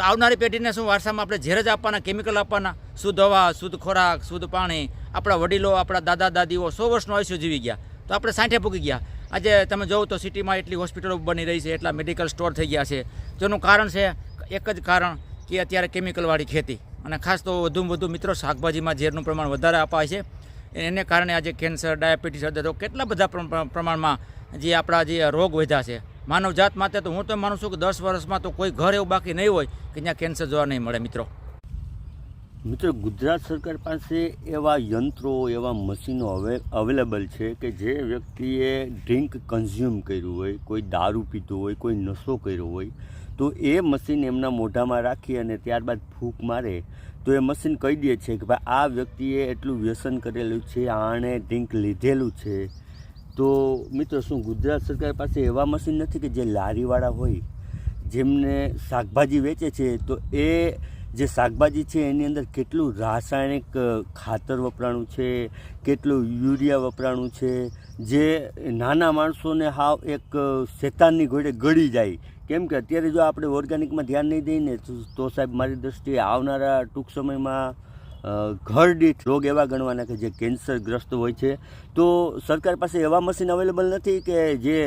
તો આવનારી પેઢીને શું વારસામાં આપણે ઝેર જ આપવાના કેમિકલ આપવાના? શુદ્ધ હવા, શુદ્ધ ખોરાક, શુદ્ધ પાણી, આપણા વડીલો, આપણા દાદા, દાદીઓ સો વર્ષનો આયુષ્ય જીવી ગયા. તો આપણે સાઠે પૂગી ગયા. આજે તમે જોવો તો સિટીમાં એટલી હોસ્પિટલો બની રહી છે, એટલા મેડિકલ સ્ટોર થઈ ગયા છે. જેનું કારણ છે, એક જ કારણ કે અત્યારે કેમિકલવાળી ખેતી. અને ખાસ તો વધુમાં વધુ મિત્રો, શાકભાજીમાં ઝેરનું પ્રમાણ વધારે અપાય છે. એને કારણે આજે કેન્સર ડાયાબિટીસ રોગ કેટલા બધા પ્ર- પ્ર- પ્રમાણમાં જે આપણા જે રોગ વધ્યા છે. માનવ જાત માટે તો હું તો માનું છું કે દસ વર્ષમાં તો કોઈ ઘર એવું બાકી નહીં હોય કે જ્યાં કેન્સર જોવા નહીં મળે, મિત્રો. મિત્રો, ગુજરાત સરકાર પાસે એવા યંત્રો, એવા મશીનો હવે અવેલેબલ છે કે જે વ્યક્તિએ ડ્રિંક કન્ઝ્યુમ કર્યું હોય, કોઈ દારૂ પીતો હોય, કોઈ નશો કર્યો હોય, તો એ મશીન એમના મોઢામાં રાખી અને ત્યારબાદ ફૂંક મારે, તો એ મશીન કહી દે છે કે ભાઈ આ વ્યક્તિએ એટલું વ્યસન કરેલું છે, આણે ડ્રિંક લીધેલું છે તો મિત્રો શું, ગુજરાત સરકાર પાસે એવા મશીન નથી કે જે લારીવાળા હોય, જેમને શાકભાજી વેચે છે, તો એ જે શાકભાજી છે એની અંદર કેટલું રાસાયણિક ખાતર વપરાણું છે, કેટલું યુરિયા વપરાણું છે, જે નાના માણસોને હાવ એક શેતાનની ઘોડે ગળી જાય. કેમ કે અત્યારે જો આપણે ઓર્ગેનિકમાં ધ્યાન નહીં દઈએ ને, તો- સાહેબ મારી દૃષ્ટિએ આવનારા ટૂંક સમયમાં ઘર દીઠ રોગ એવા ગણવાના કે જે કેન્સરગ્રસ્ત હોય છે. તો સરકાર પાસે એવા મશીન અવેલેબલ નથી કે જે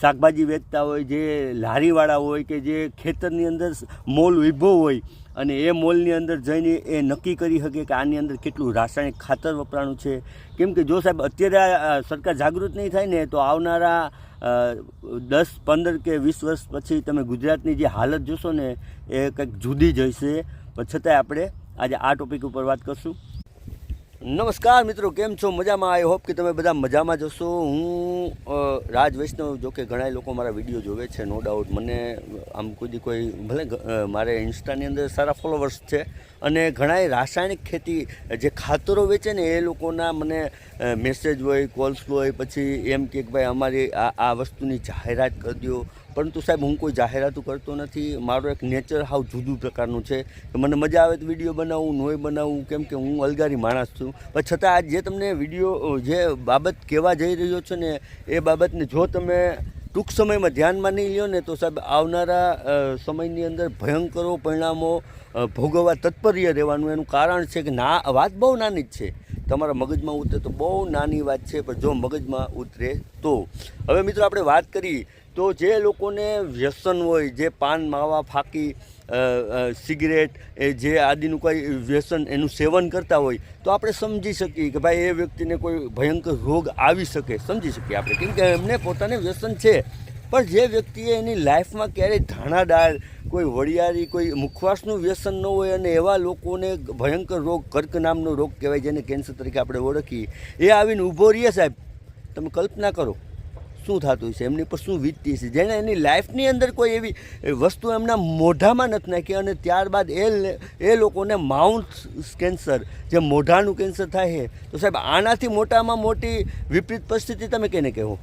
શાકભાજી વેચતા હોય, જે લારીવાળા હોય કે જે ખેતરની અંદર મોલ ઊભો હોય અને એ મોલની અંદર જઈને એ નક્કી કરી શકે કે આની અંદર કેટલું રાસાયણિક ખાતર વપરાણું છે. કેમ કે જો સાહેબ, અત્યારે સરકાર જાગૃત નહીં થાય ને, તો આવનારા દસ, પંદર કે વીસ વર્ષ પછી તમે ગુજરાતની જે હાલત જોશો ને, એ કંઈક જુદી જ હશે. પણ છતાંય આપણે આજે આ ટોપિક ઉપર વાત કરશું. નમસ્કાર મિત્રો, કેમ છો? મજામાં? આઈ હોપ કે તમે બધા મજામાં જશો હું રાજ વૈષ્ણવ, જો કે ઘણા લોકો મારા વીડિયો જોવે છે નો ડાઉટ મને, આમ કોઈ કોઈ, ભલે મારે ઇન્સ્ટાની અંદર સારા ફોલોવર્સ છે, અને ઘણાય રાસાયણિક ખેતી, જે ખાતરો વેચે ને, એ લોકોના મને મેસેજ હોય કોલ્સ હોય, પછી એમ કે ભાઈ અમારી આ આ વસ્તુની જાહેરાત કરી દો પરંતુ સાહેબ, હું કોઈ જાહેરાતો કરતો નથી. મારો એક નેચર હાવ જુદું પ્રકારનું છે કે મને મજા આવે તો વીડિયો બનાવું, નોય બનાવું, કેમ કે હું અલગારી માણસ છું. પણ છતાં આજ જે તમને વીડિયો જે બાબત કહેવા જઈ રહ્યો છે ને, એ બાબતને જો તમે ટૂંક સમયમાં ધ્યાનમાં નહીં લ્યો ને, તો સાહેબ, આવનારા સમયની અંદર ભયંકરો પરિણામો ભોગવવા તત્પર્ય રહેવાનું એનું કારણ છે કે ના, વાત બહુ નાની જ છે. તમારા મગજમાં ઉતરે તો બહુ નાની વાત છે, પણ જો મગજમાં ઉતરે તો. હવે મિત્રો, આપણે વાત કરી તો જે લોકોને વ્યસન હોય, જે પાન માવા ફાકી સિગરેટ એ જે આદિનું કોઈ વ્યસન એનું સેવન કરતા હોય, તો આપણે સમજી શકીએ કે ભાઈ એ વ્યક્તિને કોઈ ભયંકર રોગ આવી શકે. સમજી શકીએ આપણે. કેમ કે એમને પોતાને વ્યસન છે. પણ જે વ્યક્તિએ એની લાઈફમાં ક્યારેય ધાણા દાળ, કોઈ વડિયારી, કોઈ મુખવાસનું વ્યસન ન હોય અને એવા લોકોને ભયંકર રોગ, કર્ક નામનો રોગ કહેવાય, જેને કેન્સર તરીકે આપણે ઓળખીએ, એ આવીને ઊભો રહીએ સાહેબ. તમે કલ્પના કરો. શું થતું છે? એમની પર શું વીતતી છે જેણે એની લાઈફની અંદર કોઈ એવી વસ્તુ એમના મોઢામાં નથી નાખી અને ત્યારબાદ એ એ લોકોને માઉન્ટ કેન્સર, જે મોઢાનું કેન્સર થાય છે. તો સાહેબ, આનાથી મોટામાં મોટી વિપરીત પરિસ્થિતિ તમે કેને કહો?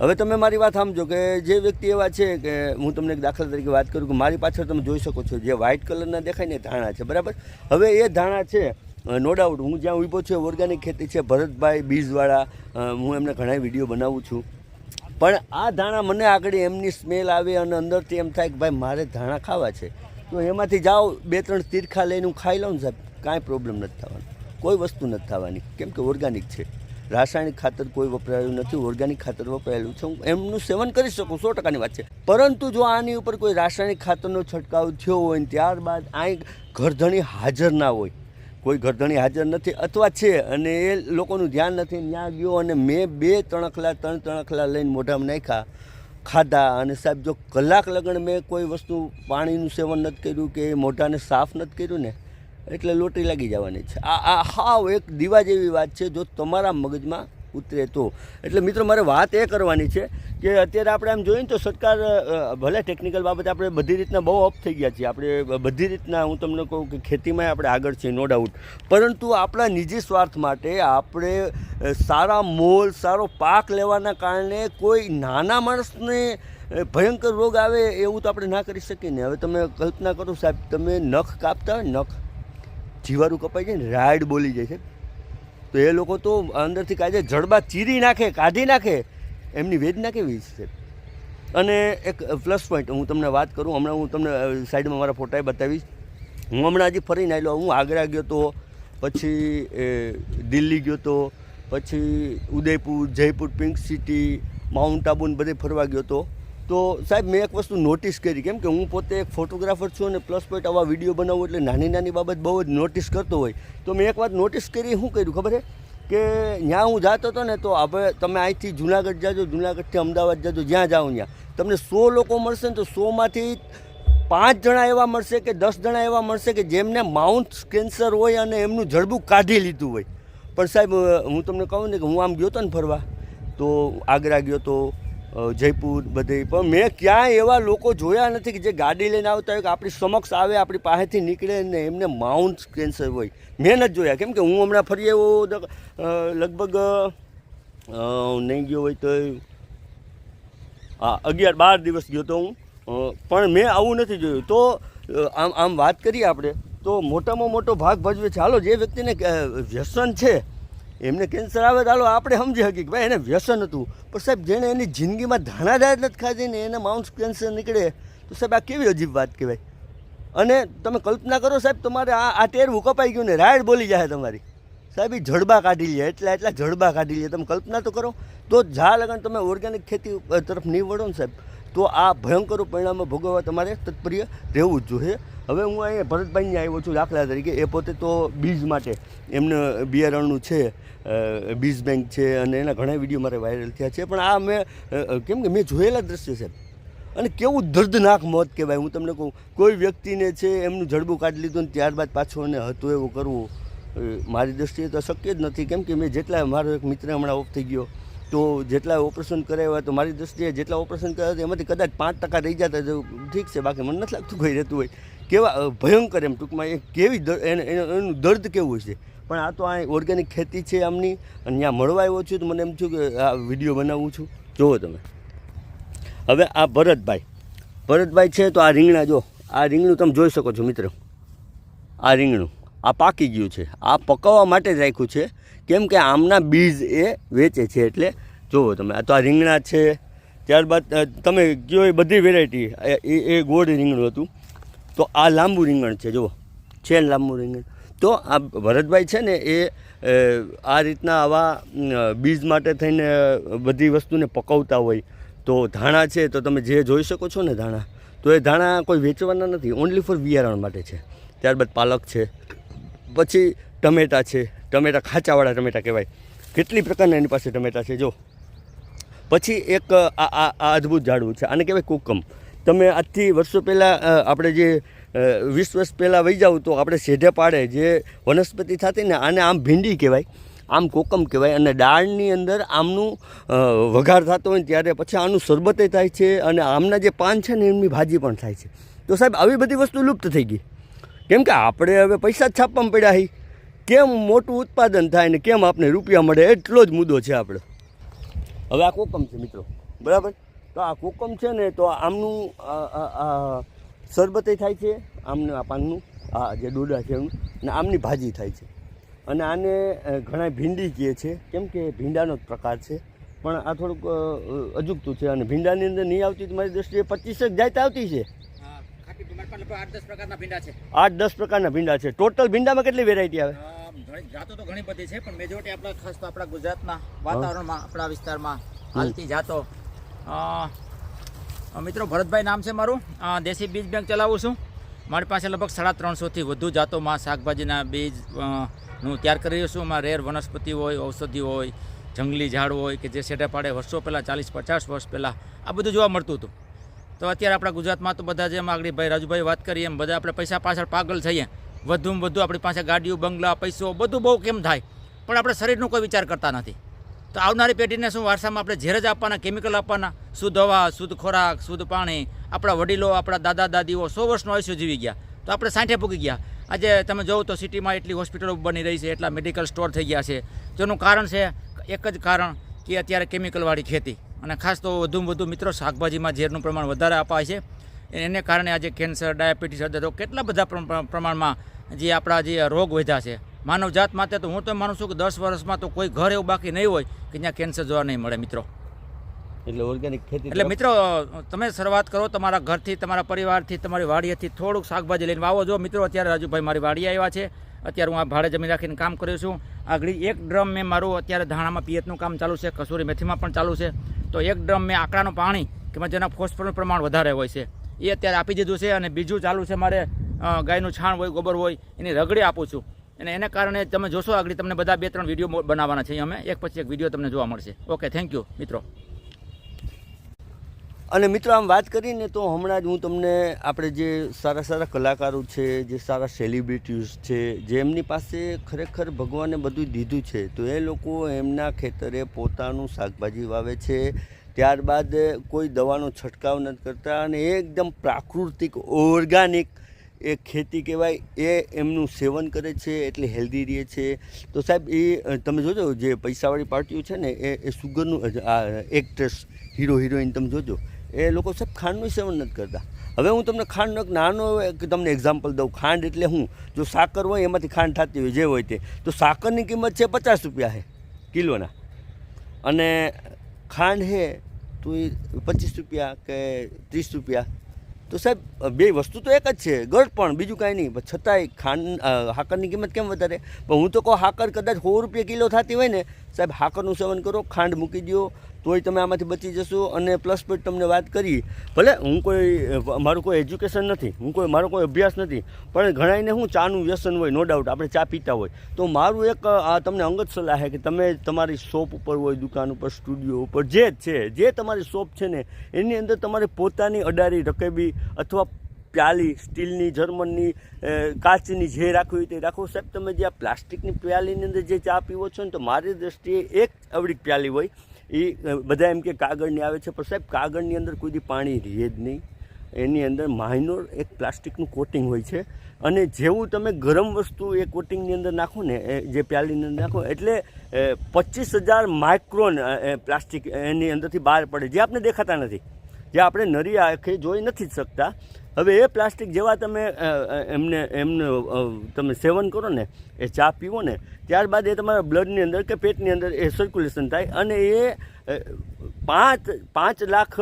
હવે તમે મારી વાત સમજો કે જે વ્યક્તિ એવા છે કે હું તમને એક દાખલા તરીકે વાત કરું કે મારી પાછળ તમે જોઈ શકો છો, જે વ્હાઇટ કલરના દેખાય ને ધાણા છે, બરાબર? હવે એ ધાણા છે નો ડાઉટ હું જ્યાં ઊભો છું ઓર્ગેનિક ખેતી છે, ભરતભાઈ બીજવાળા હું એમને ઘણા વીડિયો બનાવું છું. પણ આ ધાણા મને આગળ એમની સ્મેલ આવે અને અંદરથી એમ થાય કે ભાઈ મારે ધાણા ખાવા છે. તો એમાંથી જાઓ, બે, ત્રણ તીરખા લઈને હું ખાઈ લઉં સાહેબ, કાંઈ પ્રોબ્લેમ નથી થવાનો. કોઈ વસ્તુ નથી થવાની. કેમ કે ઓર્ગેનિક છે. રાસાયણિક ખાતર કોઈ વપરાયું નથી ઓર્ગેનિક ખાતર વપરાયેલું છે. હું એમનું સેવન કરી શકું, સો ટકાની વાત છે. પરંતુ જો આની ઉપર કોઈ રાસાયણિક ખાતરનો છંટકાવ થયો હોય ને ત્યારબાદ આ ઘરધણી હાજર ના હોય કોઈ ઘરધણી હાજર નથી અથવા છે અને એ લોકોનું ધ્યાન નથી. ત્યાં ગયો અને મેં બે તણખલા, ત્રણ તણખલા લઈને મોઢામાં નાખ્યા. ખાધા અને સાહેબ, જો કલાક લગણ મેં કોઈ વસ્તુ પાણીનું સેવન નથી કર્યું કે મોઢાને સાફ નથી કર્યું ને, એટલે લોટરી લાગી જવાની છે. આ આ હાવ એક દીવા જેવી વાત છે. જો તમારા મગજમાં ઉતરે તો. એટલે મિત્રો, મારે વાત એ કરવાની છે કે અત્યારે આપણે આમ જોઈએ ને તો સરકાર ભલે ટેકનિકલ બાબતે આપણે બધી રીતના બહુ અપ થઈ ગયા છીએ, આપણે બધી રીતના હું તમને કહું કે ખેતીમાં આપણે આગળ છીએ નો ડાઉટ પરંતુ આપણા નિજી સ્વાર્થ માટે આપણે સારા મોલ, સારો પાક લેવાના કારણે કોઈ નાના માણસને ભયંકર રોગ આવે એવું તો આપણે ના કરી શકીએ ને. હવે તમે કલ્પના કરો સાહેબ, તમે નખ કાપતા હોય નખ જીવારું કપાઈ જાય ને, રાઈડ બોલી જાય છે. તો એ લોકો તો અંદરથી કાયદે જડબા ચીરી નાખે, કાઢી નાખે. એમની વેદના કેવી છે અને એક પ્લસ પોઈન્ટ હું તમને વાત કરું, હમણાં હું તમને સાઈડમાં મારા ફોટા બતાવીશ. હું હમણાં હજી ફરીને આવેલો હું આગ્રા ગયો તો, પછી દિલ્હી ગયો તો, પછી Udaipur, Jaipur pink city mount Abu બધે ફરવા ગયો તો. તો સાહેબ, મેં એક વસ્તુ નોટિસ કરી, કેમ કે હું પોતે એક ફોટોગ્રાફર છું અને પ્લસ પોઈન્ટ આવા વીડિયો બનાવું એટલે નાની નાની બાબત બહુ જ નોટિસ કરતો હોય. તો મેં એક વાત નોટિસ કરી, શું કર્યું ખબર છે? કે ત્યાં હું જતો હતો ને, તો આપણે તમે અહીંથી જુનાગઢ જાજો, જુનાગઢથી અમદાવાદ જાજો, જ્યાં જાઓ ત્યાં તમને સો લોકો મળશે ને તો સોમાંથી પાંચ જણા એવા મળશે કે દસ જણા એવા મળશે કે જેમને માઉન્ટ કેન્સર હોય અને એમનું જડબું કાઢી લીધું હોય. પણ સાહેબ હું તમને કહું ને કે હું આમ ગયો હતો ને ફરવા, તો આગ્રા ગયો તો જયપુર બધે. પણ મેં ક્યાંય એવા લોકો જોયા નથી કે જે ગાડી લઈને આવતા હોય કે આપણી સમક્ષ આવે, આપણી પાસેથી નીકળે ને એમને માઉન્ટ કેન્સર હોય. મેં નથી જોયા. કેમ કે હું હમણાં ફરી એવો લગભગ નહીં ગયો હોય તો, હા, અગિયાર બાર દિવસ ગયો તો હું. પણ મેં આવું નથી જોયું. તો આમ આમ વાત કરીએ આપણે. તો મોટામાં મોટો ભાગ ભજવે છે. હાલો, જે વ્યક્તિને વ્યસન છે એમને કેન્સર આવે તો આપણે સમજી શકીએ કે ભાઈ એને વ્યસન હતું. પણ સાહેબ, જેણે એની જિંદગીમાં ધાણાદાર નથી ખાધી ને એને માઉન્ટ કેન્સર નીકળે, તો સાહેબ આ કેવી અજીબ વાત કહેવાય. અને તમે કલ્પના કરો સાહેબ, તમારે આ આ ટેરવું કપાઈ ગયું ને રાયડ બોલી જાય તમારી. સાહેબ એ જડબા કાઢી લે, એટલા એટલા જડબા કાઢી લે. તમે કલ્પના તો કરો. તો જા લગન તમે ઓર્ગેનિક ખેતી તરફ નહીં વળો ને સાહેબ, તો આ ભયંકર પરિણામો ભોગવવા તમારે તત્પર્ય રહેવું જ જોઈએ. હવે હું અહીંયા ભરતભાઈને આવ્યો છું દાખલા તરીકે. એ પોતે તો બીજ માટે એમને બિયારણનું છે બીજ બેંક છે અને એના ઘણા વીડિયો મારે વાયરલ થયા છે. પણ આ મેં કેમ કે મેં જોયેલા દ્રશ્ય છે. અને કેવું દર્દનાક મોત કહેવાય. હું તમને કહું, કોઈ વ્યક્તિને છે એમનું જડબું કાઢી લીધું ને ત્યારબાદ પાછું એને હતું એવું કરવું મારી દૃષ્ટિએ તો શક્ય જ નથી. કેમ કે મેં જેટલા, મારો એક મિત્ર હમણાં ઓફ થઈ ગયો. તો જેટલા ઓપરેશન કરાવ્યા તો મારી દૃષ્ટિએ જેટલા ઓપરેશન હતા એમાંથી કદાચ પાંચ ટકા રહી જતા તો ઠીક છે, બાકી મને નથી લાગતું કોઈ રહેતું હોય. કેવા ભયંકર એમ ટૂંકમાં એ કેવી એનું એનું દર્દ કેવું છે પણ આ તો આ ઓર્ગેનિક ખેતી છે આમની, અને ત્યાં મળવા આવ્યો છું તો મને એમ થયું કે આ વીડિયો બનાવું છું. જુઓ તમે. હવે આ ભરતભાઈ. ભરતભાઈ છે તો આ રીંગણા જો, આ રીંગણું તમે જોઈ શકો છો મિત્રો. આ રીંગણું. આ પાકી ગયું છે. આ પકાવવા માટે જ રાખ્યું છે. કેમ કે આમના બીજ એ વેચે છે એટલે જુઓ તમે, આ તો આ રીંગણા છે. ત્યારબાદ તમે કયો એ બધી વેરાયટી એ એ ગોળ રીંગણું હતું. તો આ લાંબુ રીંગણ છે જુઓ છે લાંબુ રીંગણ. તો આ ભરતભાઈ છે ને એ આ રીતના આવા બીજ માટે થઈને બધી વસ્તુને પકવતા હોય. તો ધાણા છે, તો તમે જે જોઈ શકો છો ને ધાણા, તો એ ધાણા કોઈ વેચવાના નથી. ઓનલી ફોર બિયારણ માટે છે. ત્યારબાદ પાલક છે. પછી ટમેટા છે. ટમેટા ખાચાવાળા ટમેટા કહેવાય. કેટલી પ્રકારના એની પાસે ટમેટા છે? જો. પછી એક આ આ અદ્ભુત ઝાડવું છે. આને કહેવાય કોકમ. તમે આજથી વર્ષો પહેલાં આપણે જે વીસ વર્ષ પહેલાં વહી જાવ તો આપણે સેઢે પાડે જે વનસ્પતિ થતી ને આને આમ ભીંડી કહેવાય. આમ કોકમ કહેવાય અને દાળની અંદર આમનું વઘાર થતો હોય ત્યારે પછી આનું શરબતે થાય છે અને આમના જે પાન છે ને એમની ભાજી પણ થાય છે. તો સાહેબ, આવી બધી વસ્તુ લુપ્ત થઈ ગઈ. કેમ કે આપણે હવે પૈસા જ છાપવામાં પડ્યા હી. કેમ મોટું ઉત્પાદન થાય ને કેમ આપણે રૂપિયા મળે એટલો જ મુદ્દો છે આપણે. હવે આ કોકમ છે મિત્રો, બરાબર? તો આ કોકમ છે ને તો આમનું શરબતે થાય છે, આમનું આ પાનનું, આ જે ડોડા છે એમનું, ને આમની ભાજી થાય છે. અને આને ઘણા ભીંડી કહે છે, કેમ કે ભીંડાનો જ પ્રકાર છે. પણ આ થોડુંક અજુગતું છે અને ભીંડાની અંદર નહીં આવતી મારી દ્રષ્ટિએ પચીસેક જાત આવતી છે. આઠ દસ પ્રકારના ભીંડા છે. આઠ દસ પ્રકારના ભીંડા છે. ટોટલ ભીંડામાં કેટલી વેરાયટી આવે? જાતો તો ઘણી બધી છે પણ મેજોરિટી આપણા ખાસ તો આપણા ગુજરાતના વાતાવરણમાં આપણા વિસ્તારમાં હાલતી જાતો. મિત્રો ભરતભાઈ નામ છે મારું. દેશી બીજ બેંક ચલાવું છું. મારી પાસે લગભગ સાડા ત્રણસોથી વધુ જાતોમાં શાકભાજીના બીજ હું તૈયાર કરી રહ્યો છું. એમાં રેર વનસ્પતિ હોય ઔષધિ હોય જંગલી ઝાડ હોય કે જે સેટે પાડે વર્ષો પહેલાં ચાલીસ પચાસ વર્ષ પહેલાં આ બધું જોવા મળતું હતું. તો અત્યારે આપણા ગુજરાતમાં તો બધા જેમ આગળ ભાઈ રાજુભાઈ વાત કરીએ એમ, બધા આપણે પૈસા પાછળ પાગલ થઈએ. વધુમાં વધુ આપણી પાસે ગાડીઓ, બંગલા, પૈસો, બધું બહુ કેમ થાય? પણ આપણે શરીરનો કોઈ વિચાર કરતા નથી. તો આવનારી પેઢીને શું વારસામાં આપણે ઝેર જ આપવાના કેમિકલ આપવાના? શુદ્ધ હવા, શુદ્ધ ખોરાક, શુદ્ધ પાણી, આપણા વડીલો, આપણા દાદા, દાદીઓ સો વર્ષનો આયુષ્ય જીવી ગયા. તો આપણે સાઠે ભૂગી ગયા. આજે તમે જોવો તો સિટીમાં એટલી હોસ્પિટલો બની રહી છે, એટલા મેડિકલ સ્ટોર થઈ ગયા છે. જેનું કારણ છે, એક જ કારણ કે અત્યારે કેમિકલવાળી ખેતી. અને ખાસ તો વધુમાં વધુ મિત્રો શાકભાજીમાં ઝેરનું પ્રમાણ વધારે અપાય છે. એને કારણે આજે કેન્સર ડાયાબિટીસ હૃદય રોગ કેટલા બધા પ્ર- પ્ર- પ્રમાણમાં જે આપણા જે રોગ વધ્યા છે. માનવ જાત માટે તો હું તો માનું છું કે દસ વર્ષમાં તો કોઈ ઘર એવું બાકી નહીં હોય કે જ્યાં કેન્સર જોવા નહીં મળે મિત્રો. એટલે ઓર્ગેનિક ખેતી એટલે મિત્રો તમે શરૂઆત કરો તમારા ઘરથી તમારા પરિવારથી તમારી વાડીએથી થોડુંક શાકભાજી લઈને વાવો. જો મિત્રો અત્યારે રાજુભાઈ મારી વાડી આવ્યા છે. અત્યારે હું આ ભાડે જમીન રાખીને કામ કર્યો છું. આગળ એક ડ્રમ મેં મારું અત્યારે ધાણામાં પિયતનું કામ ચાલુ છે કસૂરી મેથીમાં પણ ચાલુ છે. તો એક ડ્રમ મેં આકડાનું પાણી કે જેના ફોસ્ફરસનું પ્રમાણ વધારે હોય છે, એ અત્યારે આપી દીધું છે અને બીજું ચાલુ છે મારે ગાયનું છાણ હોય, ગોબર હોય, એની રગડી આપું છું. અને એના કારણે તમે જોશો આગળ તમને બધા બે ત્રણ વીડિયો બનાવવાના છે. અમે એક પછી એક વીડિયો તમને જોવા મળશે. ઓકે, થેન્ક યુ, મિત્રો. અને મિત્રો, આમ વાત કરીને તો હમણાં જ હું તમને આપણે જે સારા સારા કલાકારો છે, જે સારા સેલિબ્રિટીઝ છે, જે એમની પાસે ખરેખર ભગવાને બધું દીધું છે, તો એ લોકો એમના ખેતરે પોતાનું શાકભાજી વાવે છે. ત્યારબાદ કોઈ દવાનો છંટકાવ નથી કરતા અને એકદમ પ્રાકૃતિક ઓર્ગાનિક એ ખેતી કહેવાય, એ એમનું સેવન કરે છે, એટલે હેલ્ધી રહે છે. તો સાહેબ, એ, તમે જોજો, જે પૈસાવાળી પાર્ટીઓ છે ને, એ સુગરનું એક્ટ્રેસ હીરો હિરોઈન તમે જોજો. એ લોકો સાહેબ ખાંડનું સેવન નથી કરતા. હવે હું તમને ખાંડનો એક નાનો તમને એક્ઝામ્પલ દઉં. ખાંડ એટલે હું, જો સાકર હોય એમાંથી ખાંડ થતી હોય, જે હોય તે. તો સાકરની કિંમત છે પચાસ રૂપિયા છે કિલોના. અને ખાંડ છે તો એ પચીસ રૂપિયા કે ત્રીસ રૂપિયા. તો સાહેબ, બે વસ્તુ તો એક જ છે ગળ પણ બીજું કાંઈ નહીં. પણ છતાંય ખાંડ હાકરની કિંમત કેમ વધારે? પણ હું તો કહું, હાકર કદાચ સો રૂપિયા કિલો થતી હોય ને, સાહેબ, હાકરનું સેવન કરો, ખાંડ મૂકી દો તોય તમે આમાંથી બચી જશો અને પ્લસ પોઈન્ટ તમને વાત કરી, ભલે હું કોઈ, મારું કોઈ એજ્યુકેશન નથી, હું કોઈ, મારો કોઈ અભ્યાસ નથી, પણ ઘણાઈને હું ચાનું વ્યસન હોય નો ડાઉટ આપણે ચા પીતા હોય. તો મારું એક, આ તમને અંગત સલાહ છે કે તમે તમારી શોપ ઉપર હોય, દુકાન ઉપર સ્ટુડિયો ઉપર, જે છે, જે તમારી શોપ છે ને, એની અંદર તમારે પોતાની અડારી, રકેબી અથવા પ્યાલી, સ્ટીલની, જર્મનની કાચની જે રાખવી તે રાખો. સાહેબ, તમે જે આ પ્લાસ્ટિકની પ્યાલીની અંદર જે ચા પીવો છો ને, તો મારી દૃષ્ટિએ એક આવડી પ્યાલી હોય એ બધા એમ કે કાગળની આવે છે, પણ સાહેબ, કાગળની અંદર કોઈ પાણી રહે જ નહીં. એની અંદર માઇનોર એક પ્લાસ્ટિકનું કોટિંગ હોય છે. અને જેવું તમે ગરમ વસ્તુ એ કોટિંગની અંદર નાખો ને જે પ્યાલીની અંદર નાખો, એટલે પચીસ હજાર માઇક્રોન પ્લાસ્ટિક એની અંદરથી બહાર પડે, જે આપણે દેખાતા નથી. જે આપણે નરી આંખે જોઈ નથી શકતા. હવે એ પ્લાસ્ટિક જેવા તમે એમને એમને તમે સેવન કરો ને, એ ચા પીવો ને, ત્યારબાદ એ તમારા બ્લડની અંદર કે પેટની અંદર એ સર્ક્યુલેશન થાય અને એ પાંચ પાંચ લાખ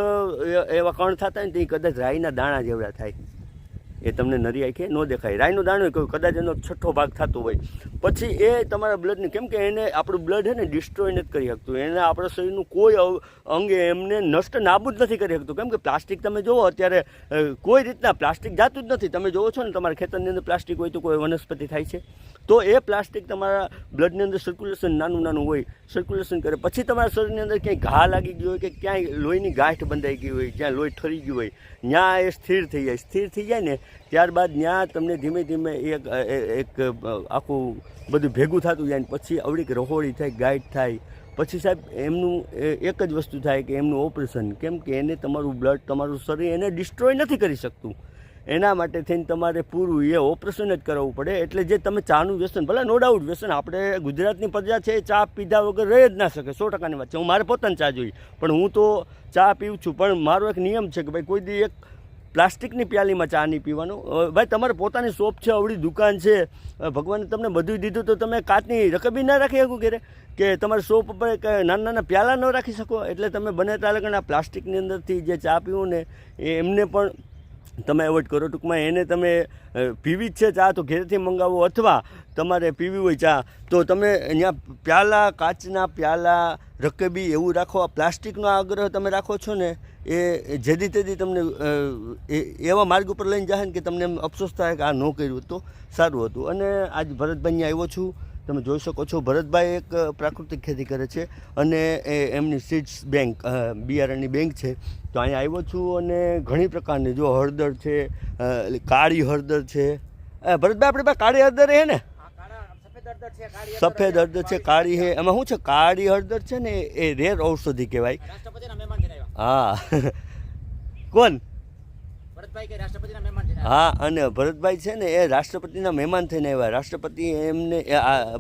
એવા કણ થતા ને તો કદાચ રાઈના દાણા જેવડા થાય. એ તમને નરી આંખે ન દેખાય. રાયનો દાણો કહ્યું, કદાચ એનો છઠ્ઠો ભાગ થતો હોય. પછી એ તમારા બ્લડને, કેમ કે એને આપણું બ્લડ છે ને ડિસ્ટ્રોય નથી કરી શકતું. એને આપણા શરીરનું કોઈ અંગ એમને નષ્ટ નાબૂદ નથી કરી શકતું. કેમ કે પ્લાસ્ટિક તમે જુઓ, અત્યારે કોઈ રીતના પ્લાસ્ટિક જાતું જ નથી. તમે જોવો છો ને, તમારા ખેતરની અંદર પ્લાસ્ટિક હોય તો કોઈ વનસ્પતિ થાય છે. તો એ પ્લાસ્ટિક તમારા બ્લડની અંદર સર્ક્યુલેશન નાનું નાનું હોય સર્ક્યુલેશન કરે. પછી તમારા શરીરની અંદર ક્યાંય ઘા લાગી ગયો હોય કે ક્યાંય લોહીની ગાંઠ બંધાઈ ગઈ હોય, જ્યાં લોહી ઠરી ગયું હોય ત્યાં એ સ્થિર થઈ જાય. સ્થિર થઈ જાય ને ત્યારબાદ ત્યાં તમને ધીમે ધીમે એક એક આખું બધું ભેગું થતું જાય પછી અવડીક રહોળી થાય, ગાઈડ થાય. પછી સાહેબ, એમનું એક જ વસ્તુ થાય કે એમનું ઓપરેશન, કેમ કે એને તમારું બ્લડ, તમારું શરીર એને ડિસ્ટ્રોય નથી કરી શકતું. એના માટે થઈને તમારે પૂરું એ ઓપરેશન જ કરાવવું પડે. એટલે જે તમે ચાનું વ્યસન, ભલે નો ડાઉટ વ્યસન, આપણે ગુજરાતની પ્રજા છે એ ચા પીધા વગર રહી જ ના શકે, સો ટકાની વાત છે. હું મારે પોતાની ચા જોઈ, પણ હું તો ચા પીવું છું. પણ મારો એક નિયમ છે કે ભાઈ કોઈ દી એક પ્લાસ્ટિકની પ્યાલીમાં ચા નહીં પીવાનું. ભાઈ, તમારે પોતાની શોપ છે, અવળી દુકાન છે. ભગવાને તમને બધું દીધું તો તમે કાચની રકબી ના રાખી શકો ઘેરે? કે તમારી શોપ ઉપર નાના નાના પ્યાલા ન રાખી શકો? એટલે તમે બને ત્યાં લગન આ પ્લાસ્ટિકની અંદરથી જે ચા પીવું ને, એ એમને પણ તમે એવોઇડ કરો. ટૂંકમાં એને તમે પીવી જ છે ચા તો ઘરેથી મંગાવો અથવા તમારે પીવી હોય ચા, તો તમે અહીંયા પ્યાલા, કાચના પ્યાલા, રકબી એવું રાખો. આ પ્લાસ્ટિકનો આગ્રહ તમે રાખો છો ને, એ જેદી તેદી તમને એવા માર્ગ ઉપર લઈને જાય ને કે તમને એમ અફસોસ થાય કે આ ન કર્યું તો સારું હતું. અને આજ ભરતભાઈ અહીંયા આવ્યો છું. તમે જોઈ શકો છો ભરતભાઈ એક પ્રાકૃતિક ખેતી કરે છે અને એ એમની સીડ્સ બેંક બિયારણની બેંક છે. તો અહીંયા આવ્યો છું અને ઘણી પ્રકારની જો હળદર છે કાળી હળદર છે. ભરતભાઈ આપણી પાસે કાળી હળદર રહે ને? સફેદ હળદર છે કાળી છે એમાં શું છે? કાળી હળદર છે ને એ રેર ઔષધિ કહેવાય. હા. કોણ ભરતભાઈ કે રાષ્ટ્રપતિના મહેમાન થઈને હા, અને ભરતભાઈ છે ને એ રાષ્ટ્રપતિના મહેમાન થઈને આવ્યા. રાષ્ટ્રપતિ એમને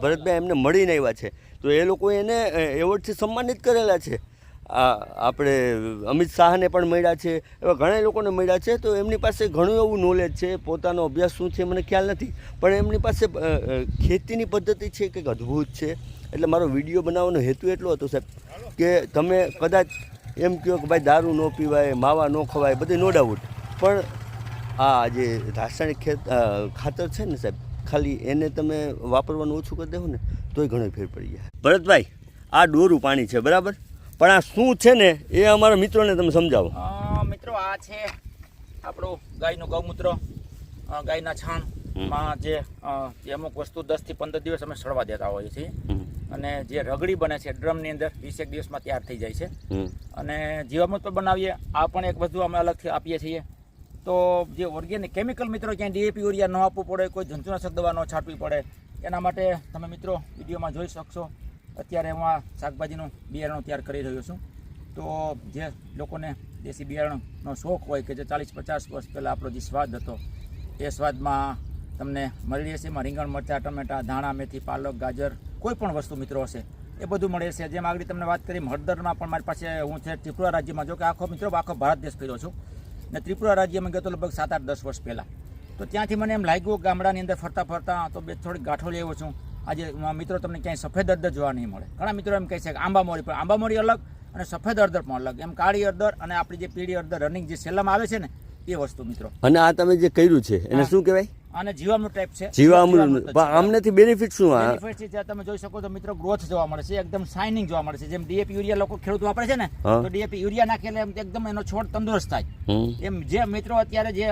ભરતભાઈ એમને મળીને આવ્યા છે. તો એ લોકો એને એવોર્ડથી સન્માનિત કરેલા છે. આપણે અમિત શાહને પણ મળ્યા છે, એવા ઘણા લોકોને મળ્યા છે. તો એમની પાસે ઘણું એવું નોલેજ છે, પોતાનો અભ્યાસ શું છે, મને ખ્યાલ નથી. પણ એમની પાસે ખેતીની પદ્ધતિ છે કંઈક અદ્ભુત છે. એટલે મારો વીડિયો બનાવવાનો હેતુ એટલો હતો, સાહેબ, કે તમે કદાચ એમ કહો કે ભાઈ દારૂ ન પીવાય, માવા ન ખવાય, બધી નો ડાઉટ પણ આ જે રાસાયણિક ખેત ખાતર છે ને સાહેબ ખાલી એને તમે વાપરવાનું ઓછું કરી દેવું ને તોય ઘણો ફેર પડી જાય. ભરતભાઈ આ ડોરું પાણી છે બરાબર? પણ આ શું છે ને એ અમારા મિત્રોને તમે સમજાવો. મિત્રો આ છે આપણું ગાયનું ગૌમૂત્ર ગાયના છાણ. માં જે અમુક વસ્તુ દસથી પંદર દિવસ અમે સડવા દેતા હોઈએ છીએ. અને જે રગડી બને છે ડ્રમની અંદર વીસેક દિવસમાં તૈયાર થઈ જાય છે. અને જીવામૃત પણ બનાવીએ. આ પણ એક વસ્તુ અમે અલગથી આપીએ છીએ. તો જે ઓર્ગેનિક કેમિકલ મિત્રો ક્યાંય ડીએપી યુરિયા ન આપવું પડે, કોઈ જંતુનાશક દવા ન છાંટવી પડે, એના માટે તમે મિત્રો વિડીયોમાં જોઈ શકશો. અત્યારે હું આ શાકભાજીનું બિયારણ તૈયાર કરી રહ્યો છું. તો જે લોકોને દેશી બિયારણનો શોખ હોય કે જે ચાલીસ પચાસ વર્ષ પહેલાં આપણો જે સ્વાદ હતો, એ સ્વાદમાં તમને મળી રહેશે. એમાં રીંગણ, મરચાં, ટમેટાં, ધાણા, મેથી, પાલક, ગાજર, કોઈ પણ વસ્તુ મિત્રો હશે, એ બધું મળે છે જેમ આગળ તમને વાત કરી, હળદરમાં પણ મારી પાસે હું છે ત્રિપુરા રાજ્યમાં. જો કે આખો મિત્રો આખો ભારત દેશ કર્યો છું. ને ત્રિપુરા રાજ્યમાં ગયો તો લગભગ સાત આઠ દસ વર્ષ પહેલાં. તો ત્યાંથી મને એમ લાગ્યું ગામડાની અંદર ફરતા ફરતા તો બે થોડીક ગાંઠો લેવો છું. આજે મિત્રો તમને ક્યાંય સફેદ અડદર જોવા નહીં મળે. ઘણા મિત્રો એમ કહે છે કે આંબામોરી પણ આંબામોરી અલગ અને સફેદ અડદર પણ અલગ. એમ કાળી અડદર અને આપણી જે પીળી અડદર રનિંગ જે સેલમ આવે છે ને એ વસ્તુ મિત્રો. અને આ તમે જે કર્યું છે એને શું કહેવાય? અને જીવામૃત ટાઈપ છે. જીવામૃત. છે. આમનેથી બેનિફિટ શું આ? બેનિફિટ છે જ્યાં તમે જોઈ શકો તો મિત્રો ગ્રોથ જોવા મળે છે એકદમ શાઇનિંગ જોવા મળે છે. જેમ ડીએપી યુરિયા લોકો ખેડૂત વાપરે છે ને તો ડીએપી યુરિયા નાખે એટલે એકદમ એનો છોડ તંદુરસ્ત થાય. એમ જે મિત્રો અત્યારે જે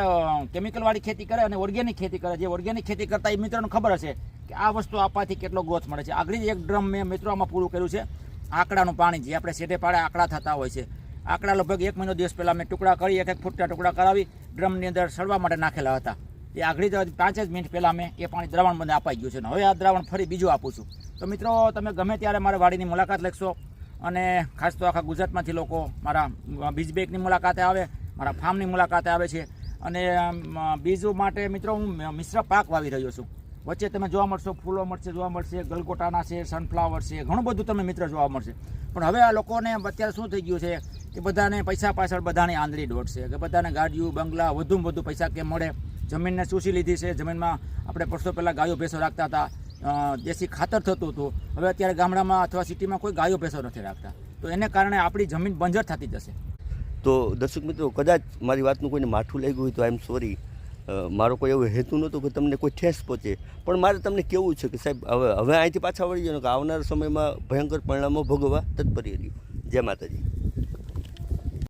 કેમિકલ વાળી ખેતી કરે અને ઓર્ગેનિક ખેતી કરે જે ઓર્ગેનિક ખેતી કરતા એ મિત્રોને ખબર હશે કે આ વસ્તુ આપવાથી કેટલો ગ્રોથ મળે છે. આગળ એક ડ્રમ મેં મિત્રો આમાં પૂરું કર્યું છે. આંકડાનું પાણી જે આપણે સેટે પાડે આંકડા થતા હોય છે. આંકડા લગભગ એક મહિનો દિવસ પહેલા મેં ટુકડા કરી એક એક ફૂટના ટુકડા કરાવી ડ્રમની અંદર સડવા માટે નાખેલા હતા. એ આગળ જવાથી પાંચ જ મિનિટ પહેલાં મેં એ પાણી દ્રાવણ મને અપાઈ ગયું છે. અને હવે આ દ્રાવણ ફરી બીજું આપું છું. તો મિત્રો, તમે ગમે ત્યારે મારા વાડીની મુલાકાત લેશો અને ખાસ તો આખા ગુજરાતમાંથી લોકો મારા બીજ બેગની મુલાકાતે આવે, મારા ફાર્મની મુલાકાતે આવે છે. અને બીજું માટે મિત્રો, હું મિશ્ર પાક વાવી રહ્યો છું. વચ્ચે તમે જોવા મળશો, ફૂલો મળશે, જોવા મળશે, ગલગોટાના છે સનફ્લાવર છે, ઘણું બધું તમે મિત્ર જોવા મળશે. પણ હવે આ લોકોને અત્યારે શું થઈ ગયું છે કે બધાને પૈસા પાછળ બધાની આંધળી દોડશે, કે બધાને ગાડીઓ, બંગલા, વધુમાં વધુ પૈસા કેમ મળે? જમીનને ચૂસી લીધી છે. જમીનમાં આપણે વર્ષો પહેલાં ગાયો, ભેંસો રાખતા હતા. દેશી ખાતર થતું હતું. હવે અત્યારે ગામડામાં અથવા સિટીમાં કોઈ ગાયો, ભેંસો નથી રાખતા. તો એને કારણે આપણી જમીન બંજર થતી જશે. તો દર્શક મિત્રો, કદાચ મારી વાતનું કોઈને માઠું લાગ્યું હોય તો આઈ એમ સોરી. મારો કોઈ એવો હેતુ નહોતો કે તમને કોઈ ઠેસ પહોંચે. પણ મારે તમને કેવું છે કે સાહેબ, હવે હવે અહીંથી પાછા વળી જવાનું કે આવનાર સમયમાં ભયંકર પરિણામો ભોગવવા તત્પરી રહ્યું. જય માતાજી.